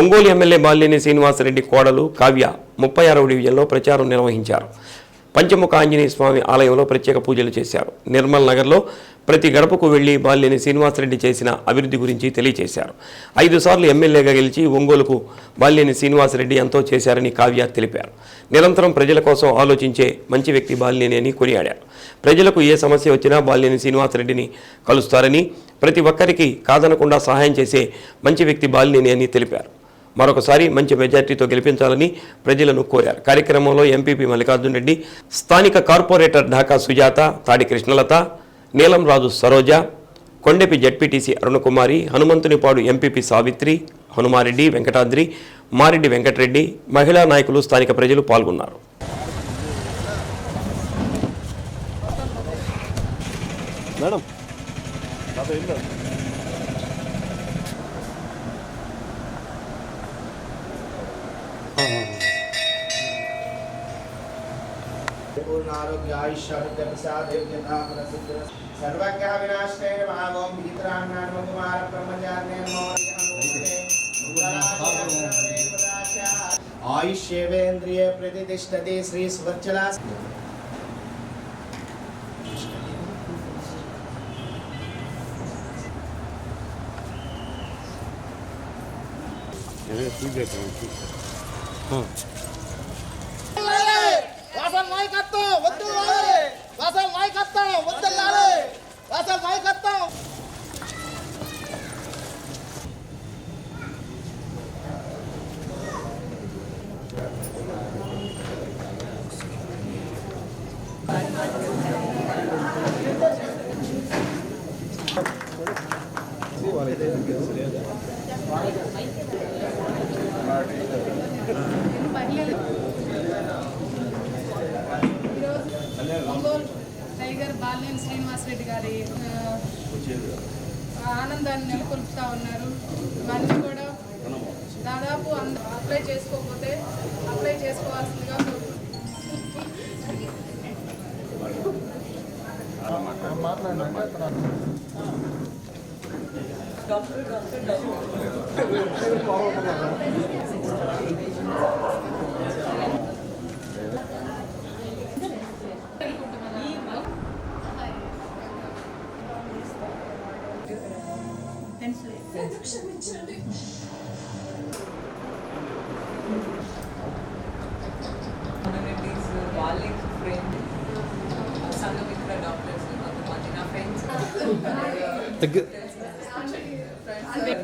Ongole MLA Balineni Srinivasa Reddy కోడలు కావ్య ముప్పై ఆరవ డివిజన్లో ప్రచారం నిర్వహించారు. పంచముఖ ఆంజనేయ స్వామి ఆలయంలో ప్రత్యేక పూజలు చేశారు. నిర్మల్ నగర్లో ప్రతి గడపకు వెళ్ళి బాలినేని శ్రీనివాసరెడ్డి చేసిన అభివృద్ధి గురించి తెలియజేశారు. ఐదు సార్లు ఎమ్మెల్యేగా గెలిచి ఒంగోలుకు బాలినేని శ్రీనివాసరెడ్డి ఎంతో చేశారని కావ్య తెలిపారు. నిరంతరం ప్రజల కోసం ఆలోచించే మంచి వ్యక్తి బాలినేని అని కొనియాడారు. ప్రజలకు ఏ సమస్య వచ్చినా బాలినేని శ్రీనివాసరెడ్డిని కలుస్తారని ప్రతి ఒక్కరికి కాదనకుండా సహాయం చేసే మంచి వ్యక్తి బాలినేని అని తెలిపారు. మరొకసారి మంచి మెజార్టీతో గెలిపించాలని ప్రజలను కోరారు. కార్యక్రమంలో ఎంపీపీ మల్లికార్జున్ రెడ్డి స్థానిక corporator Dhaka Sujatha Tadi Krishnalatha Neelam Raju Saroja Kondepi ZPTC Arunakumari Hanumanthunipadu MPP Savitri Hanumareddy Venkatadri Mareddy Venkatareddy మహిళా నాయకులు స్థానిక ప్రజలు పాల్గొన్నారు. మేడం पूर्णारोग्य आयुष्यारोग्य प्रसादेव जनाम रसिद्र सर्वज्ञ विनाशने नमः ओम भीतरान्न नमः कुमार ब्रह्मचार्य नमः आयुष्येवेन्द्रिय प्रतिष्ठते श्री सुवर्चला हाँ। నాయకత్వం వద్దు వాసల్ నాయకత్వం వద్దల్లాలి వాసల్ నాయకత్వం టైగర్ టైగర్ బాలినేని శ్రీనివాసరెడ్డి గారి ఆనందాన్ని నెలకొల్పుతా ఉన్నారు ఇవన్నీ కూడా దాదాపు అప్లై చేసుకోకపోతే అప్లై చేసుకోవాల్సిందిగా కోరుకుంటున్నాను.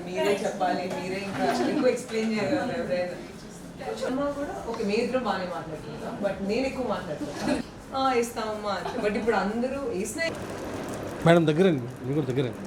మీరే చెప్పాలి మీరే ఇంకా ఎక్కువ ఎక్స్ప్లెయిన్ చేయగలరు ఎవరైనా? అమ్మ కూడా ఓకే మీ ఇద్దరు బాగానే మాట్లాడుతున్నా బట్ నేను ఎక్కువ మాట్లాడుతున్నా "ఆ, ఇస్తామమ్మా బట్ ఇప్పుడు అందరూ వేసిన మేడం దగ్గరండి. మీరు కూడా దగ్గరండి.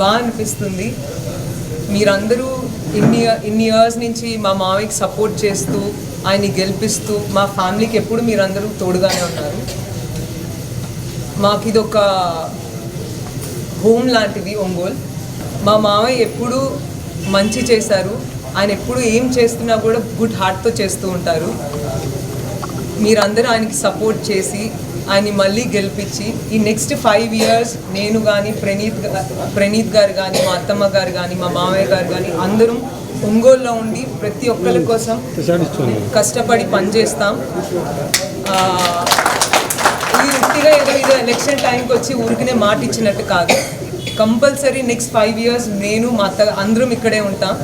బాగా అనిపిస్తుంది. మీరందరూ ఇన్ని ఇన్ని ఇయర్స్ నుంచి మా మామయ్యకి సపోర్ట్ చేస్తూ ఆయన్ని గెలిపిస్తూ మా ఫ్యామిలీకి ఎప్పుడు మీరందరూ తోడుగానే ఉన్నారు. మాకు ఇది ఒక హోమ్ లాంటిది ఒంగోలు. మా మామయ్య ఎప్పుడు మంచి చేశారు. ఆయన ఎప్పుడు ఏం చేస్తున్నా కూడా గుడ్ హార్ట్తో చేస్తూ ఉంటారు. మీరందరూ ఆయనకి సపోర్ట్ చేసి ఆయన్ని మళ్ళీ గెలిపించి ఈ నెక్స్ట్ ఫైవ్ ఇయర్స్ నేను కానీ ప్రణీత్ ప్రణీత్ గారు కానీ మా అత్తమ్మ గారు కానీ మా మామయ్య గారు కానీ అందరం ఒంగోలులో ఉండి ప్రతి ఒక్కరి కోసం కష్టపడి పనిచేస్తాం. ఆ, ఇది వృత్తిగా ఏదో ఇది ఎలక్షన్ టైంకి వచ్చి ఊరికినే మాట ఇచ్చినట్టు కాదు. కంపల్సరీ నెక్స్ట్ ఫైవ్ ఇయర్స్ నేను మా అత్త అందరం ఇక్కడే ఉంటాం.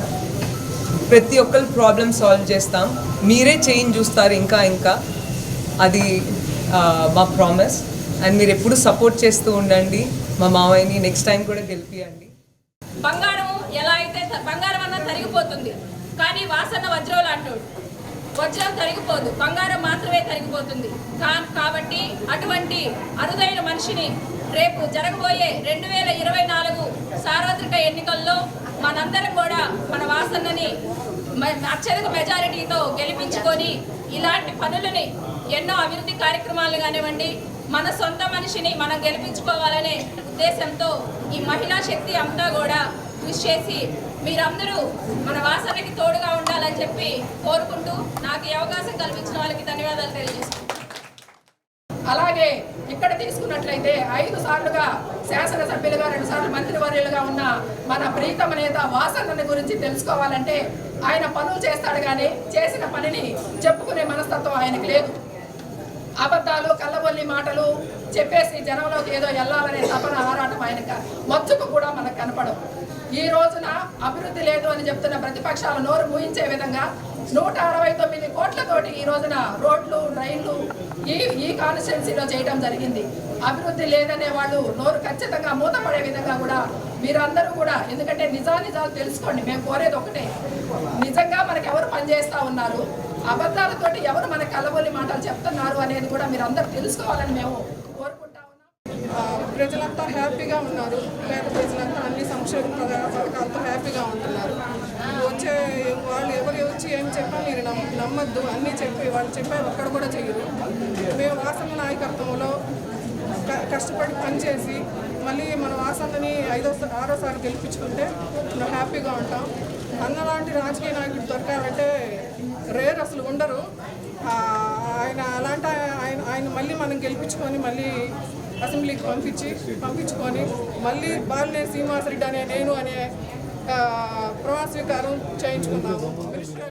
ప్రతి ఒక్కరు ప్రాబ్లమ్ సాల్వ్ చేస్తాం. మీరే చేంజ్ చూస్తారు ఇంకా ఇంకా. అది మా ప్రామిస్ అండ్ మీరు ఎప్పుడు సపోర్ట్ చేస్తూ ఉండండి. మా మావయ్యని నెక్స్ట్ టైం కూడా గెలిపియండి. బంగారం ఎలా అయితే బంగారం అన్న తరిగిపోతుంది. కానీ వాసన వజ్రం అంటాడు. వజ్రం తరిగిపోదు. బంగారం మాత్రమే తరిగిపోతుంది. కాబట్టి అటువంటి అరుదైన మనిషిని రేపు జరగబోయే రెండు వేల ఇరవై నాలుగు సార్వత్రిక ఎన్నికల్లో మనందరం కూడా మన వాసన్నని అత్యధిక మెజారిటీతో గెలిపించుకొని ఇలాంటి పనులని ఎన్నో అభివృద్ధి కార్యక్రమాలు కానివ్వండి మన సొంత మనిషిని మనం గెలిపించుకోవాలనే ఉద్దేశంతో ఈ మహిళా శక్తి అంతా కూడా కృషి చేసి మీరందరూ మన వాసనకి తోడుగా ఉండాలని చెప్పి కోరుకుంటూ నాకు ఈ అవకాశం కల్పించిన వాళ్ళకి ధన్యవాదాలు తెలియజేస్తున్నాను. అలాగే ఇక్కడ తీసుకున్నట్లయితే ఐదు సార్లుగా శాసనసభ్యులుగా రెండు సార్లు మంత్రివర్యులుగా ఉన్న మన ప్రీతమ నేత వాసన్నని గురించి తెలుసుకోవాలంటే ఆయన పనులు చేస్తాడు కానీ చేసిన పనిని చెప్పుకునే మనస్తత్వం ఆయనకు లేదు. అబద్ధాలు కళ్ళబొల్లి మాటలు చెప్పేసి జనంలోకి ఏదో వెళ్ళాలనే తపన ఆరాటం ఆయనకు మచ్చుకు కూడా మనకు కనపడవు. ఈ రోజున అభివృద్ధి లేదు అని చెప్తున్న ప్రతిపక్షాల నోరు మూయించే విధంగా నూట అరవై తొమ్మిది కోట్లతోటి ఈ రోజున రోడ్లు రైళ్ళు ఈ ఈ కాన్స్టిట్యున్సీలో చేయడం జరిగింది. అభివృద్ధి లేదనే వాళ్ళు నోరు ఖచ్చితంగా మూతపడే విధంగా కూడా మీరందరూ కూడా ఎందుకంటే నిజానిజాలు తెలుసుకోండి మేము కోరేది ఒకటే. నిజంగా మనకు ఎవరు పనిచేస్తూ ఉన్నారు? అబద్ధాలతోటి ఎవరు మన కలబోలి మాటలు చెప్తున్నారు అనేది కూడా మీరు తెలుసుకోవాలని మేము ప్రజలంతా హ్యాపీగా ఉన్నారు. పేద ప్రజలంతా అన్ని సంక్షేమ పథకాలతో హ్యాపీగా ఉంటున్నారు. వచ్చే వాళ్ళు ఎవరు వచ్చి ఏం చెప్పా మీరు నమ్మద్దు. అన్నీ చెప్పి వాళ్ళు చెప్పే ఒక్కడ కూడా చేయరు. మేము వాసన నాయకత్వంలో క- కష్టపడి పనిచేసి మళ్ళీ మన వాసనని ఐదో ఆరోసారి గెలిపించుకుంటే మనం హ్యాపీగా ఉంటాం. అన్నలాంటి రాజకీయ నాయకుడు దొరకాలంటే రేర్ అసలు ఉండరు. ఆయన అలాంటి ఆయన ఆయన మళ్ళీ మనం గెలిపించుకొని మళ్ళీ అసెంబ్లీకి పంపించి పంపించుకొని మళ్ళీ బాలినేని శ్రీనివాసరెడ్డి అనే నేను అనే ఆ, ప్రమాణ స్వీకారం చేయించుకున్నాము.